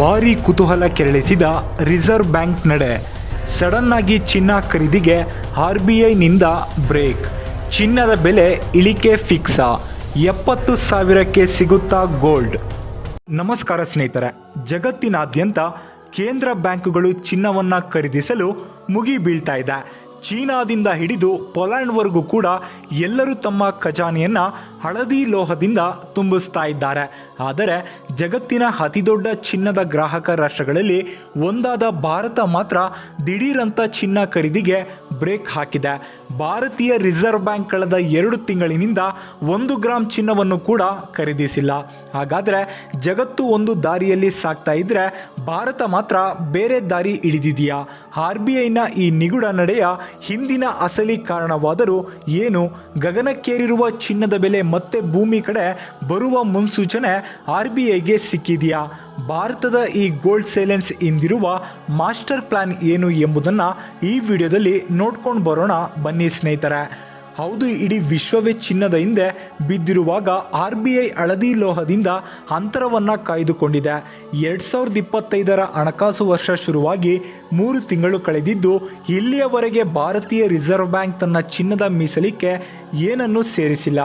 ಭಾರೀ ಕುತೂಹಲ ಕೆರಳಿಸಿದ ರಿಸರ್ವ್ ಬ್ಯಾಂಕ್ ನಡೆ. ಸಡನ್ ಆಗಿ ಚಿನ್ನ ಖರೀದಿಗೆ ಆರ್ ಬಿ ಐನಿಂದ ಬ್ರೇಕ್. ಚಿನ್ನದ ಬೆಲೆ ಇಳಿಕೆ ಫಿಕ್ಸಾ. ಎಪ್ಪತ್ತು ಸಾವಿರಕ್ಕೆ ಸಿಗುತ್ತಾ ಗೋಲ್ಡ್. ನಮಸ್ಕಾರ ಸ್ನೇಹಿತರೆ. ಜಗತ್ತಿನಾದ್ಯಂತ ಕೇಂದ್ರ ಬ್ಯಾಂಕುಗಳು ಚಿನ್ನವನ್ನು ಖರೀದಿಸಲು ಮುಗಿ ಬೀಳ್ತಾ ಇದೆ. ಚೀನಾದಿಂದ ಹಿಡಿದು ಪೊಲ್ಯಾಂಡ್ವರೆಗೂ ಕೂಡ ಎಲ್ಲರೂ ತಮ್ಮ ಖಜಾನೆಯನ್ನು ಹಳದಿ ಲೋಹದಿಂದ ತುಂಬಿಸ್ತಾ ಇದ್ದಾರೆ. ಆದರೆ ಜಗತ್ತಿನ ಅತಿದೊಡ್ಡ ಚಿನ್ನದ ಗ್ರಾಹಕ ರಾಷ್ಟ್ರಗಳಲ್ಲಿ ಒಂದಾದ ಭಾರತ ಮಾತ್ರ ದಿಢೀರಂಥ ಚಿನ್ನ ಖರೀದಿಗೆ ಬ್ರೇಕ್ ಹಾಕಿದೆ. ಭಾರತೀಯ ರಿಸರ್ವ್ ಬ್ಯಾಂಕ್ ಕಳೆದ ಎರಡು ತಿಂಗಳಿನಿಂದ ಒಂದು ಗ್ರಾಮ್ ಚಿನ್ನವನ್ನು ಕೂಡ ಖರೀದಿಸಿಲ್ಲ. ಹಾಗಾದರೆ ಜಗತ್ತು ಒಂದು ದಾರಿಯಲ್ಲಿ ಸಾಗ್ತಾ ಇದ್ರೆ ಭಾರತ ಮಾತ್ರ ಬೇರೆ ದಾರಿ ಹಿಡಿದಿದೆಯಾ? ಆರ್ ಬಿ ಐನ ಈ ನಿಗೂಢ ನಡೆಯ ಹಿಂದಿನ ಅಸಲಿ ಕಾರಣವಾದರೂ ಏನು? ಗಗನಕ್ಕೇರಿರುವ ಚಿನ್ನದ ಬೆಲೆ ಮತ್ತೆ ಭೂಮಿ ಕಡೆ ಬರುವ ಮುನ್ಸೂಚನೆ ಆರ್ ಬಿ ಐಗೆ ಸಿಕ್ಕಿದೆಯಾ? ಭಾರತದ ಈ ಗೋಲ್ಡ್ ಸೈಲೆನ್ಸ್ ಇಂದಿರುವ ಮಾಸ್ಟರ್ ಪ್ಲಾನ್ ಏನು ಎಂಬುದನ್ನು ಈ ವಿಡಿಯೋದಲ್ಲಿ ನೋಡ್ಕೊಂಡು ಬರೋಣ. ಬನ್ನಿ ಸ್ನೇಹಿತರೆ. ಹೌದು, ಇಡೀ ವಿಶ್ವವೇ ಚಿನ್ನದ ಹಿಂದೆ ಬಿದ್ದಿರುವಾಗ ಆರ್ ಬಿ ಐ ಹಳದಿ ಲೋಹದಿಂದ ಅಂತರವನ್ನು ಕಾಯ್ದುಕೊಂಡಿದೆ. ಎರಡು ಸಾವಿರದ ಇಪ್ಪತ್ತೈದರ ಹಣಕಾಸು ವರ್ಷ ಶುರುವಾಗಿ ಮೂರು ತಿಂಗಳು ಕಳೆದಿದ್ದು, ಇಲ್ಲಿಯವರೆಗೆ ಭಾರತೀಯ ರಿಸರ್ವ್ ಬ್ಯಾಂಕ್ ತನ್ನ ಚಿನ್ನದ ಮೀಸಲಿಕೆ ಏನನ್ನೂ ಸೇರಿಸಿಲ್ಲ.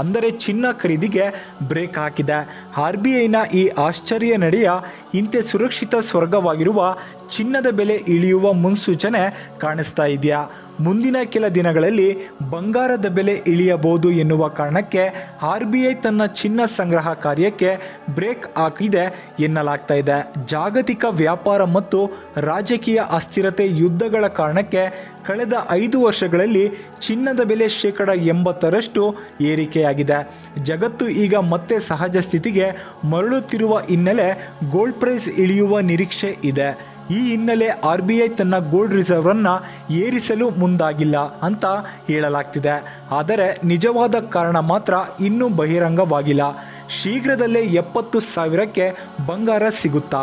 ಅಂದರೆ ಚಿನ್ನ ಖರೀದಿಗೆ ಬ್ರೇಕ್ ಹಾಕಿದೆ. ಆರ್ ಬಿ ಐನ ಈ ಆಶ್ಚರ್ಯ ನಡೆಯ ಇಂತೆ ಸುರಕ್ಷಿತ ಸ್ವರ್ಗವಾಗಿರುವ ಚಿನ್ನದ ಬೆಲೆ ಇಳಿಯುವ ಮುನ್ಸೂಚನೆ ಕಾಣಿಸ್ತಾ ಇದೆಯಾ? ಮುಂದಿನ ಕೆಲ ದಿನಗಳಲ್ಲಿ ಬಂಗಾರದ ಬೆಲೆ ಇಳಿಯಬಹುದು ಎನ್ನುವ ಕಾರಣಕ್ಕೆ ಆರ್ ಬಿ ಐ ತನ್ನ ಚಿನ್ನ ಸಂಗ್ರಹ ಕಾರ್ಯಕ್ಕೆ ಬ್ರೇಕ್ ಹಾಕಿದೆ ಎನ್ನಲಾಗ್ತಾ ಇದೆ. ಜಾಗತಿಕ ವ್ಯಾಪಾರ ಮತ್ತು ರಾಜಕೀಯ ಅಸ್ಥಿರತೆ ಯುದ್ಧಗಳ ಕಾರಣಕ್ಕೆ ಕಳೆದ ಐದು ವರ್ಷಗಳಲ್ಲಿ ಚಿನ್ನದ ಬೆಲೆ ಶೇಕಡ ಎಂಬತ್ತರಷ್ಟು ಏರಿಕೆಯಾಗಿದೆ. ಜಗತ್ತು ಈಗ ಮತ್ತೆ ಸಹಜ ಸ್ಥಿತಿಗೆ ಮರಳುತ್ತಿರುವ ಹಿನ್ನೆಲೆ ಗೋಲ್ಡ್ ಪ್ರೈಸ್ ಇಳಿಯುವ ನಿರೀಕ್ಷೆ ಇದೆ. ಈ ಹಿನ್ನೆಲೆ ಆರ್ ತನ್ನ ಗೋಲ್ಡ್ ರಿಸರ್ವನ್ನು ಏರಿಸಲು ಮುಂದಾಗಿಲ್ಲ ಅಂತ ಹೇಳಲಾಗ್ತಿದೆ. ಆದರೆ ನಿಜವಾದ ಕಾರಣ ಮಾತ್ರ ಇನ್ನೂ ಬಹಿರಂಗವಾಗಿಲ್ಲ. ಶೀಘ್ರದಲ್ಲೇ ಎಪ್ಪತ್ತು ಸಾವಿರಕ್ಕೆ ಬಂಗಾರ ಸಿಗುತ್ತಾ?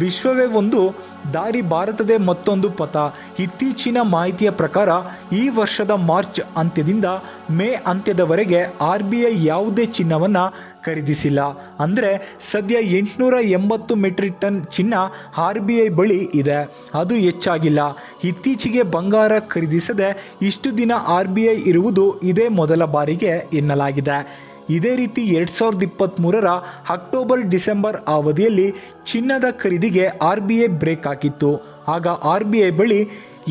ವಿಶ್ವವೇ ಒಂದು. ದಾರಿ ಭಾರತದೇ ಮತ್ತೊಂದು ಪಥ. ಇತ್ತೀಚಿನ ಮಾಹಿತಿಯ ಪ್ರಕಾರ, ಈ ವರ್ಷದ ಮಾರ್ಚ್ ಅಂತ್ಯದಿಂದ ಮೇ ಅಂತ್ಯದವರೆಗೆ ಆರ್ ಬಿ ಐ ಯಾವುದೇ ಚಿನ್ನವನ್ನು ಖರೀದಿಸಿಲ್ಲ. ಅಂದರೆ, ಸದ್ಯ ಎಂಟುನೂರ ಎಂಬತ್ತು ಮೆಟ್ರಿಕ್ ಟನ್ ಚಿನ್ನ ಆರ್ ಬಿ ಐ ಬಳಿ ಇದೆ. ಅದು ಹೆಚ್ಚಾಗಿಲ್ಲ. ಇತ್ತೀಚೆಗೆ ಬಂಗಾರ ಖರೀದಿಸದೆ ಇಷ್ಟು ದಿನ ಆರ್ ಬಿ ಐ ಇರುವುದು ಇದೇ ಮೊದಲ ಬಾರಿಗೆ ಎನ್ನಲಾಗಿದೆ. ಇದೇ ರೀತಿ ಎರಡು ಸಾವಿರದ ಇಪ್ಪತ್ತ್ಮೂರರ ಅಕ್ಟೋಬರ್ ಡಿಸೆಂಬರ್ ಅವಧಿಯಲ್ಲಿ ಚಿನ್ನದ ಖರೀದಿಗೆ ಆರ್ ಬಿ ಐ ಬ್ರೇಕ್ ಹಾಕಿತ್ತು. ಆಗ ಆರ್ ಬಿ ಐ ಬಳಿ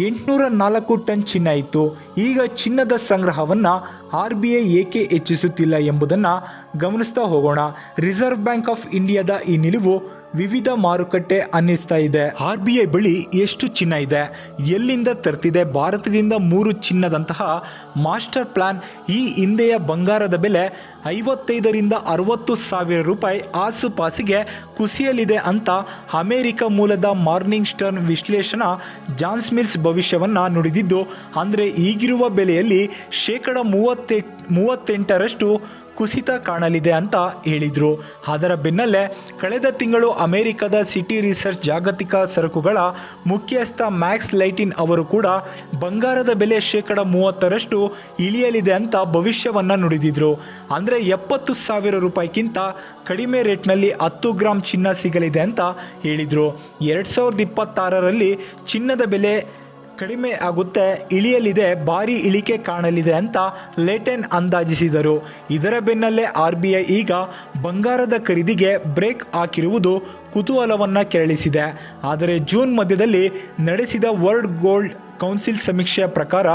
ಎಂಟುನೂರ ನಾಲ್ಕು ಟನ್ ಚಿನ್ನ ಇತ್ತು. ಈಗ ಚಿನ್ನದ ಸಂಗ್ರಹವನ್ನು ಆರ್ ಬಿ ಐ ಏಕೆ ಹೆಚ್ಚಿಸುತ್ತಿಲ್ಲ ಎಂಬುದನ್ನು ಗಮನಿಸ್ತಾ ಹೋಗೋಣ. ರಿಸರ್ವ್ ಬ್ಯಾಂಕ್ ಆಫ್ ಇಂಡಿಯಾದ ಈ ನಿಲುವು ವಿವಿಧ ಮಾರುಕಟ್ಟೆ ಅನ್ನಿಸ್ತಾ ಇದೆ. ಆರ್ ಬಿ ಐ ಬಳಿ ಎಷ್ಟು ಚಿನ್ನ ಇದೆ? ಎಲ್ಲಿಂದ ತರ್ತಿದೆ? ಭಾರತದಿಂದ ಮೂರು ಚಿನ್ನದಂತಹ ಮಾಸ್ಟರ್ ಪ್ಲಾನ್ ಈ ಹಿಂದೆಯ ಬಂಗಾರದ ಬೆಲೆ ಐವತ್ತೈದರಿಂದ ಅರವತ್ತು ಸಾವಿರ ರೂಪಾಯಿ ಆಸುಪಾಸಿಗೆ ಕುಸಿಯಲಿದೆ ಅಂತ ಅಮೆರಿಕ ಮೂಲದ ಮಾರ್ನಿಂಗ್ ಸ್ಟರ್ನ್ ವಿಶ್ಲೇಷಣ ಜಾನ್ಸ್ಮಿಲ್ಸ್ ಭವಿಷ್ಯವನ್ನು ನುಡಿದಿದ್ದು, ಅಂದರೆ ಈಗಿರುವ ಬೆಲೆಯಲ್ಲಿ ಶೇಕಡ ಮೂವತ್ತೆ, ಮೂವತ್ತೆಂಟರಷ್ಟು ಕುಸಿತ ಕಾಣಲಿದೆ ಅಂತ ಹೇಳಿದರು. ಅದರ ಬೆನ್ನಲ್ಲೇ ಕಳೆದ ತಿಂಗಳು ಅಮೆರಿಕದ ಸಿಟಿ ರಿಸರ್ಚ್ ಜಾಗತಿಕ ಸರಕುಗಳ ಮುಖ್ಯಸ್ಥ ಮ್ಯಾಕ್ಸ್ ಲೈಟಿನ್ ಅವರು ಕೂಡ ಬಂಗಾರದ ಬೆಲೆ ಶೇಕಡ ಮೂವತ್ತರಷ್ಟು ಇಳಿಯಲಿದೆ ಅಂತ ಭವಿಷ್ಯವನ್ನು ನುಡಿದಿದ್ರು. ಅಂದರೆ ಎಪ್ಪತ್ತು ಸಾವಿರ ರೂಪಾಯಿಗಿಂತ ಕಡಿಮೆ ರೇಟ್ನಲ್ಲಿ ಹತ್ತು ಗ್ರಾಮ್ ಚಿನ್ನ ಸಿಗಲಿದೆ ಅಂತ ಹೇಳಿದರು. ಎರಡು ಸಾವಿರದ ಇಪ್ಪತ್ತಾರರಲ್ಲಿ ಚಿನ್ನದ ಬೆಲೆ ಕಡಿಮೆ ಆಗುತ್ತೆ, ಇಳಿಯಲಿದೆ, ಭಾರಿ ಇಳಿಕೆ ಕಾಣಲಿದೆ ಅಂತ ಲೇಟೆನ್ ಅಂದಾಜಿಸಿದರು. ಇದರ ಬೆನ್ನಲ್ಲೇ ಆರ್ ಬಿ ಐ ಈಗ ಬಂಗಾರದ ಖರೀದಿಗೆ ಬ್ರೇಕ್ ಹಾಕಿರುವುದು ಕುತೂಹಲವನ್ನು ಕೆರಳಿಸಿದೆ. ಆದರೆ ಜೂನ್ ಮಧ್ಯದಲ್ಲಿ ನಡೆಸಿದ ವರ್ಲ್ಡ್ ಗೋಲ್ಡ್ ಕೌನ್ಸಿಲ್ ಸಮೀಕ್ಷೆಯ ಪ್ರಕಾರ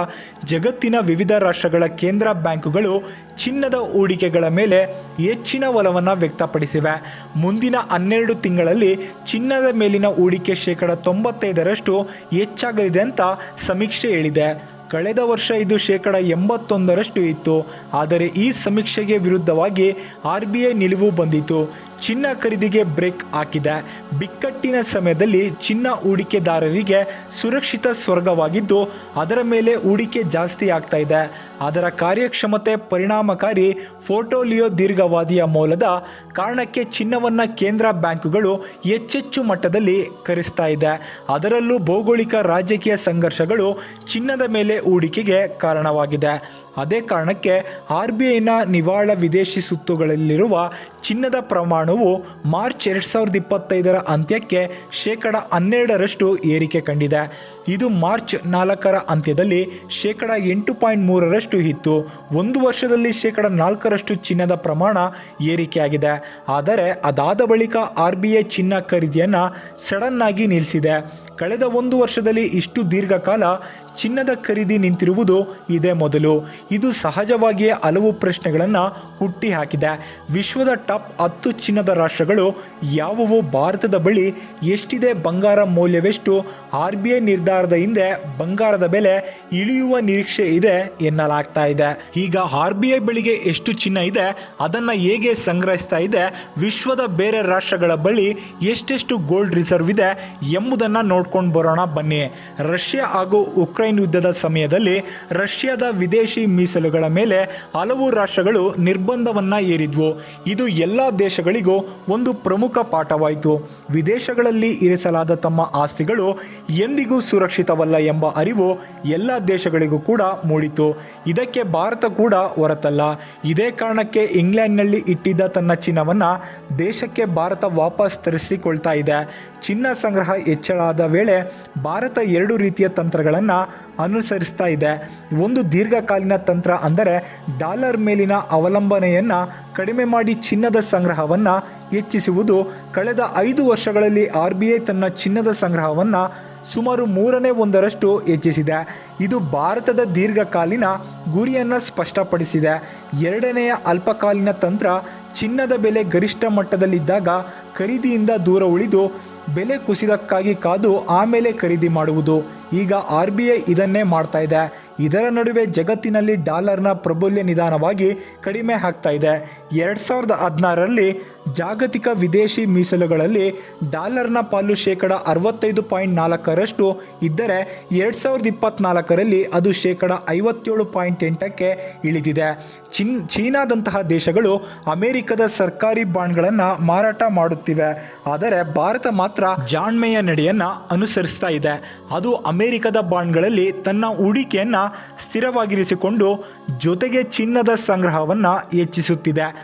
ಜಗತ್ತಿನ ವಿವಿಧ ರಾಷ್ಟ್ರಗಳ ಕೇಂದ್ರ ಬ್ಯಾಂಕುಗಳು ಚಿನ್ನದ ಹೂಡಿಕೆಗಳ ಮೇಲೆ ಹೆಚ್ಚಿನ ಒಲವನ್ನು ವ್ಯಕ್ತಪಡಿಸಿವೆ. ಮುಂದಿನ ಹನ್ನೆರಡು ತಿಂಗಳಲ್ಲಿ ಚಿನ್ನದ ಮೇಲಿನ ಹೂಡಿಕೆ ಶೇಕಡ ತೊಂಬತ್ತೈದರಷ್ಟು ಹೆಚ್ಚಾಗಲಿದೆ ಅಂತ ಸಮೀಕ್ಷೆ ಹೇಳಿದೆ. ಕಳೆದ ವರ್ಷ ಇದು ಶೇಕಡ ಎಂಬತ್ತೊಂದರಷ್ಟು ಇತ್ತು. ಆದರೆ ಈ ಸಮೀಕ್ಷೆಗೆ ವಿರುದ್ಧವಾಗಿ ಆರ್ ಬಿ ಐ ನಿಲುವು ಬಂದಿತು ಚಿನ್ನ ಖರೀದಿಗೆ ಬ್ರೇಕ್ ಹಾಕಿದೆ ಬಿಕ್ಕಟ್ಟಿನ ಸಮಯದಲ್ಲಿ ಚಿನ್ನ ಹೂಡಿಕೆದಾರರಿಗೆ ಸುರಕ್ಷಿತ ಸ್ವರ್ಗವಾಗಿದ್ದು, ಅದರ ಮೇಲೆ ಹೂಡಿಕೆ ಜಾಸ್ತಿ ಆಗ್ತಾ ಇದೆ. ಅದರ ಕಾರ್ಯಕ್ಷಮತೆ ಪರಿಣಾಮಕಾರಿ ಫೋಟೋಲಿಯೋ ದೀರ್ಘಾವಧಿಯ ಮೂಲದ ಕಾರಣಕ್ಕೆ ಚಿನ್ನವನ್ನು ಕೇಂದ್ರ ಬ್ಯಾಂಕುಗಳು ಹೆಚ್ಚೆಚ್ಚು ಮಟ್ಟದಲ್ಲಿ ಕರೆಸ್ತಾ ಇದೆ. ಅದರಲ್ಲೂ ಭೌಗೋಳಿಕ ರಾಜಕೀಯ ಸಂಘರ್ಷಗಳು ಚಿನ್ನದ ಮೇಲೆ ಹೂಡಿಕೆಗೆ ಕಾರಣವಾಗಿದೆ. ಅದೇ ಕಾರಣಕ್ಕೆ ಆರ್ ಬಿ ಐನ ನಿವಾಳ ವಿದೇಶಿ ಸುತ್ತುಗಳಲ್ಲಿರುವ ಚಿನ್ನದ ಪ್ರಮಾಣವು ಮಾರ್ಚ್ ಎರಡು ಸಾವಿರದ ಇಪ್ಪತ್ತೈದರ ಅಂತ್ಯಕ್ಕೆ ಶೇಕಡ ಹನ್ನೆರಡರಷ್ಟು ಏರಿಕೆ ಕಂಡಿದೆ. ಇದು ಮಾರ್ಚ್ ನಾಲ್ಕರ ಅಂತ್ಯದಲ್ಲಿ ಶೇಕಡ ಎಂಟು ಪಾಯಿಂಟ್ ಮೂರರಷ್ಟು ಇತ್ತು. ಒಂದು ವರ್ಷದಲ್ಲಿ ಶೇಕಡ ನಾಲ್ಕರಷ್ಟು ಚಿನ್ನದ ಪ್ರಮಾಣ ಏರಿಕೆಯಾಗಿದೆ. ಆದರೆ ಅದಾದ ಬಳಿಕ ಆರ್ ಬಿ ಐ ಚಿನ್ನ ಖರೀದಿಯನ್ನು ಸಡನ್ನಾಗಿ ನಿಲ್ಲಿಸಿದೆ. ಕಳೆದ ಒಂದು ವರ್ಷದಲ್ಲಿ ಇಷ್ಟು ದೀರ್ಘಕಾಲ ಚಿನ್ನದ ಖರೀದಿ ನಿಂತಿರುವುದು ಇದೇ ಮೊದಲು. ಇದು ಸಹಜವಾಗಿಯೇ ಹಲವು ಪ್ರಶ್ನೆಗಳನ್ನು ಹುಟ್ಟಿ ಹಾಕಿದೆ ವಿಶ್ವದ ಟಾಪ್ ಹತ್ತು ಚಿನ್ನದ ರಾಷ್ಟ್ರಗಳು ಯಾವುವು? ಭಾರತದ ಬಳಿ ಎಷ್ಟಿದೆ ಬಂಗಾರ ಮೌಲ್ಯವೆಷ್ಟು? ಆರ್ ಬಿ ಐ ನಿರ್ಧಾರದ ಹಿಂದೆ ಬಂಗಾರದ ಬೆಲೆ ಇಳಿಯುವ ನಿರೀಕ್ಷೆ ಇದೆ ಎನ್ನಲಾಗ್ತಾ ಇದೆ. ಈಗ ಆರ್ ಬಿ ಐ ಬಳಿಗೆ ಎಷ್ಟು ಚಿನ್ನ ಇದೆ? ಅದನ್ನು ಹೇಗೆ ಸಂಗ್ರಹಿಸ್ತಾ ಇದೆ? ವಿಶ್ವದ ಬೇರೆ ರಾಷ್ಟ್ರಗಳ ಬಳಿ ಎಷ್ಟೆಷ್ಟು ಗೋಲ್ಡ್ ರಿಸರ್ವ್ ಇದೆ ಎಂಬುದನ್ನು ನೋಡ್ಕೊಂಡು ಬರೋಣ ಬನ್ನಿ. ರಷ್ಯಾ ಹಾಗೂ ಉಕ್ರೈನ್ ಯುದ್ಧದ ಸಮಯದಲ್ಲಿ ರಷ್ಯಾದ ವಿದೇಶಿ ಮೀಸಲುಗಳ ಮೇಲೆ ಹಲವು ರಾಷ್ಟ್ರಗಳು ನಿರ್ಬಂಧವನ್ನು ಏರಿದ್ವು. ಇದು ಎಲ್ಲ ದೇಶಗಳಿಗೂ ಒಂದು ಪ್ರಮುಖ ಪಾಠವಾಯಿತು. ವಿದೇಶಗಳಲ್ಲಿ ಇರಿಸಲಾದ ತಮ್ಮ ಆಸ್ತಿಗಳು ಎಂದಿಗೂ ಸುರಕ್ಷಿತವಲ್ಲ ಎಂಬ ಅರಿವು ಎಲ್ಲ ದೇಶಗಳಿಗೂ ಕೂಡ ಮೂಡಿತು. ಇದಕ್ಕೆ ಭಾರತ ಕೂಡ ಹೊರತಲ್ಲ. ಇದೇ ಕಾರಣಕ್ಕೆ ಇಂಗ್ಲೆಂಡ್ನಲ್ಲಿ ಇಟ್ಟಿದ್ದ ತನ್ನ ಚಿನ್ನವನ್ನು ದೇಶಕ್ಕೆ ಭಾರತ ವಾಪಸ್ ತರಿಸಿಕೊಳ್ತಾ ಇದೆ. ಚಿನ್ನ ಸಂಗ್ರಹ ಹೆಚ್ಚಳಾದ ವೇಳೆ ಭಾರತ ಎರಡು ರೀತಿಯ ತಂತ್ರಗಳನ್ನು ಅನುಸರಿಸ್ತಾ ಇದೆ. ಒಂದು ದೀರ್ಘಕಾಲೀನ ತಂತ್ರ ಅಂದರೆ ಡಾಲರ್ ಮೇಲಿನ ಅವಲಂಬನೆಯನ್ನು ಕಡಿಮೆ ಮಾಡಿ ಚಿನ್ನದ ಸಂಗ್ರಹವನ್ನು ಹೆಚ್ಚಿಸುವುದು. ಕಳೆದ ಐದು ವರ್ಷಗಳಲ್ಲಿ ಆರ್ ಬಿ ಐ ತನ್ನ ಚಿನ್ನದ ಸಂಗ್ರಹವನ್ನು ಸುಮಾರು ಮೂರನೇ ಒಂದರಷ್ಟು ಹೆಚ್ಚಿಸಿದೆ. ಇದು ಭಾರತದ ದೀರ್ಘಕಾಲೀನ ಗುರಿಯನ್ನು ಸ್ಪಷ್ಟಪಡಿಸಿದೆ. ಎರಡನೆಯ ಅಲ್ಪಕಾಲೀನ ತಂತ್ರ ಚಿನ್ನದ ಬೆಲೆ ಗರಿಷ್ಠ ಮಟ್ಟದಲ್ಲಿದ್ದಾಗ ಖರೀದಿಯಿಂದ ದೂರ ಉಳಿದು ಬೆಲೆ ಕುಸಿದಕ್ಕಾಗಿ ಕಾದು ಆಮೇಲೆ ಖರೀದಿ ಮಾಡುವುದು. ಈಗ ಆರ್ ಬಿ ಐ ಇದನ್ನೇ ಮಾಡ್ತಾ ಇದೆ. ಇದರ ನಡುವೆ ಜಗತ್ತಿನಲ್ಲಿ ಡಾಲರ್ನ ಪ್ರಬಲ್ಯ ನಿಧಾನವಾಗಿ ಕಡಿಮೆ ಆಗ್ತಾ ಇದೆ. ಎರಡು ಸಾವಿರದ ಹದಿನಾರರಲ್ಲಿ ಜಾಗತಿಕ ವಿದೇಶಿ ಮೀಸಲುಗಳಲ್ಲಿ ಡಾಲರ್ನ ಪಾಲು ಶೇಕಡ ಅರವತ್ತೈದು ಪಾಯಿಂಟ್ ನಾಲ್ಕರಷ್ಟು ಇದ್ದರೆ ಎರಡು ಸಾವಿರದ ಇಪ್ಪತ್ನಾಲ್ಕರಲ್ಲಿ ಅದು ಶೇಕಡ ಐವತ್ತೇಳು ಪಾಯಿಂಟ್ ಎಂಟಕ್ಕೆ ಇಳಿದಿದೆ. ಚಿನ್, ಚೀನಾದಂತಹ ದೇಶಗಳು ಅಮೆರಿಕದ ಸರ್ಕಾರಿ ಬಾಂಡ್ಗಳನ್ನು ಮಾರಾಟ ಮಾಡುತ್ತಿವೆ. ಆದರೆ ಭಾರತ ಮಾತ್ರ ಜಾಣ್ಮೆಯ ನಡೆಯನ್ನು ಅನುಸರಿಸ್ತಾ ಇದೆ. ಅದು ಅಮೆರಿಕದ ಬಾಂಡ್ಗಳಲ್ಲಿ ತನ್ನ ಹೂಡಿಕೆಯನ್ನು ಸ್ಥಿರವಾಗಿರಿಸಿಕೊಂಡು ಜೊತೆಗೆ ಚಿನ್ನದ ಸಂಗ್ರಹವನ್ನು ಹೆಚ್ಚಿಸುತ್ತಿದೆ.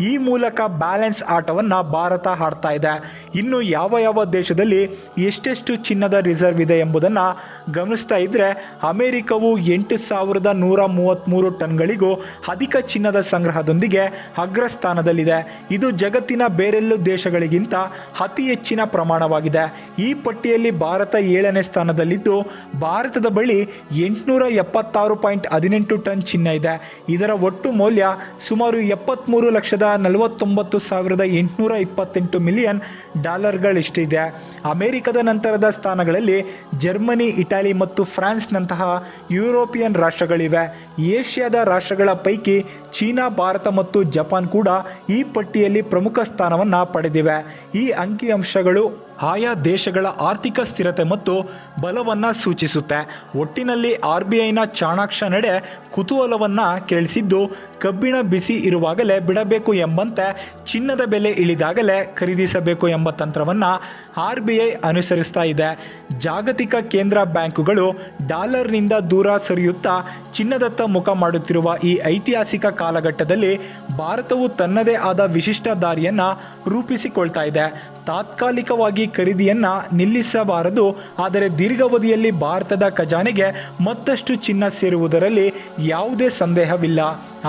ಈ ಮೂಲಕ ಬ್ಯಾಲೆನ್ಸ್ ಆಟವನ್ನು ಭಾರತ ಆಡ್ತಾ ಇದೆ. ಇನ್ನು ಯಾವ ಯಾವ ದೇಶದಲ್ಲಿ ಎಷ್ಟೆಷ್ಟು ಚಿನ್ನದ ರಿಸರ್ವ್ ಇದೆ ಎಂಬುದನ್ನು ಗಮನಿಸ್ತಾ ಇದ್ದರೆ ಅಮೆರಿಕವು ಎಂಟು ಸಾವಿರದ ನೂರ ಮೂವತ್ತ್ಮೂರು ಟನ್ಗಳಿಗೂ ಅಧಿಕ ಚಿನ್ನದ ಸಂಗ್ರಹದೊಂದಿಗೆ ಅಗ್ರಸ್ಥಾನದಲ್ಲಿದೆ. ಇದು ಜಗತ್ತಿನ ಬೇರೆಲ್ಲೂ ದೇಶಗಳಿಗಿಂತ ಅತಿ ಹೆಚ್ಚಿನ ಪ್ರಮಾಣವಾಗಿದೆ. ಈ ಪಟ್ಟಿಯಲ್ಲಿ ಭಾರತ ಏಳನೇ ಸ್ಥಾನದಲ್ಲಿದ್ದು, ಭಾರತದ ಬಳಿ ಎಂಟುನೂರ ಎಪ್ಪತ್ತಾರು ಪಾಯಿಂಟ್ ಹದಿನೆಂಟು ಟನ್ ಚಿನ್ನ ಇದೆ. ಇದರ ಒಟ್ಟು ಮೌಲ್ಯ ಸುಮಾರು ಎಪ್ಪತ್ತ್ಮೂರು ನಲವತ್ತೊಂಬತ್ತು, ಸಾವಿರದ ಎಂಟುನೂರ ಇಪ್ಪತ್ತೆಂಟು ಮಿಲಿಯನ್ ಡಾಲರ್ಗಳಿಷ್ಟಿದೆ. ಅಮೆರಿಕದ ನಂತರದ ಸ್ಥಾನಗಳಲ್ಲಿ ಜರ್ಮನಿ, ಇಟಲಿ ಮತ್ತು ಫ್ರಾನ್ಸ್ನಂತಹ ಯುರೋಪಿಯನ್ ರಾಷ್ಟ್ರಗಳಿವೆ. ಏಷ್ಯಾದ ರಾಷ್ಟ್ರಗಳ ಪೈಕಿ ಚೀನಾ, ಭಾರತ ಮತ್ತು ಜಪಾನ್ ಕೂಡ ಈ ಪಟ್ಟಿಯಲ್ಲಿ ಪ್ರಮುಖ ಸ್ಥಾನವನ್ನು ಪಡೆದಿವೆ. ಈ ಅಂಕಿಅಂಶಗಳು ಆಯಾ ದೇಶಗಳ ಆರ್ಥಿಕ ಸ್ಥಿರತೆ ಮತ್ತು ಬಲವನ್ನು ಸೂಚಿಸುತ್ತೆ. ಒಟ್ಟಿನಲ್ಲಿ ಆರ್ ಬಿ ಐನ ಚಾಣಾಕ್ಷ ನಡೆ ಕುತೂಹಲವನ್ನು ಕೇಳಿಸಿದ್ದು, ಕಬ್ಬಿಣ ಬಿಸಿ ಇರುವಾಗಲೇ ಬಿಡಬೇಕು ಎಂಬಂತೆ ಚಿನ್ನದ ಬೆಲೆ ಇಳಿದಾಗಲೇ ಖರೀದಿಸಬೇಕು ಎಂಬ ತಂತ್ರವನ್ನು ಆರ್ ಬಿ ಐ ಅನುಸರಿಸ್ತಾ ಇದೆ. ಜಾಗತಿಕ ಕೇಂದ್ರ ಬ್ಯಾಂಕುಗಳು ಡಾಲರ್ನಿಂದ ದೂರ ಸರಿಯುತ್ತಾ ಚಿನ್ನದತ್ತ ಮುಖ ಮಾಡುತ್ತಿರುವ ಈ ಐತಿಹಾಸಿಕ ಕಾಲಘಟ್ಟದಲ್ಲಿ ಭಾರತವು ತನ್ನದೇ ಆದ ವಿಶಿಷ್ಟ ದಾರಿಯನ್ನು ರೂಪಿಸಿಕೊಳ್ತಾ ಇದೆ. ತಾತ್ಕಾಲಿಕವಾಗಿ ಖರೀದಿಯನ್ನು ನಿಲ್ಲಿಸಬಾರದು, ಆದರೆ ದೀರ್ಘಾವಧಿಯಲ್ಲಿ ಭಾರತದ ಖಜಾನೆಗೆ ಮತ್ತಷ್ಟು ಚಿನ್ನ ಸೇರುವುದರಲ್ಲಿ ಯಾವುದೇ ಸಂದೇಹವಿಲ್ಲ.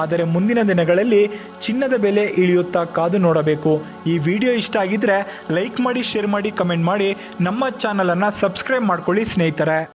ಆದರೆ ಮುಂದಿನ ದಿನಗಳಲ್ಲಿ ಚಿನ್ನದ ಬೆಲೆ ಇಳಿಯುತ್ತಾ ಕಾದು ನೋಡಬೇಕು. ಈ ವಿಡಿಯೋ ಇಷ್ಟ ಆಗಿದ್ದರೆ ಲೈಕ್ ಮಾಡಿ, ಶೇರ್ ಮಾಡಿ, ಕಮೆಂಟ್ ಮಾಡಿ ನಮ್ಮ ಚಾನಲನ್ನು ಸಬ್ಸ್ಕ್ರೈಬ್ ಮಾಡ್ಕೊಳ್ಳಿ ಸ್ನೇಹಿತರೆ.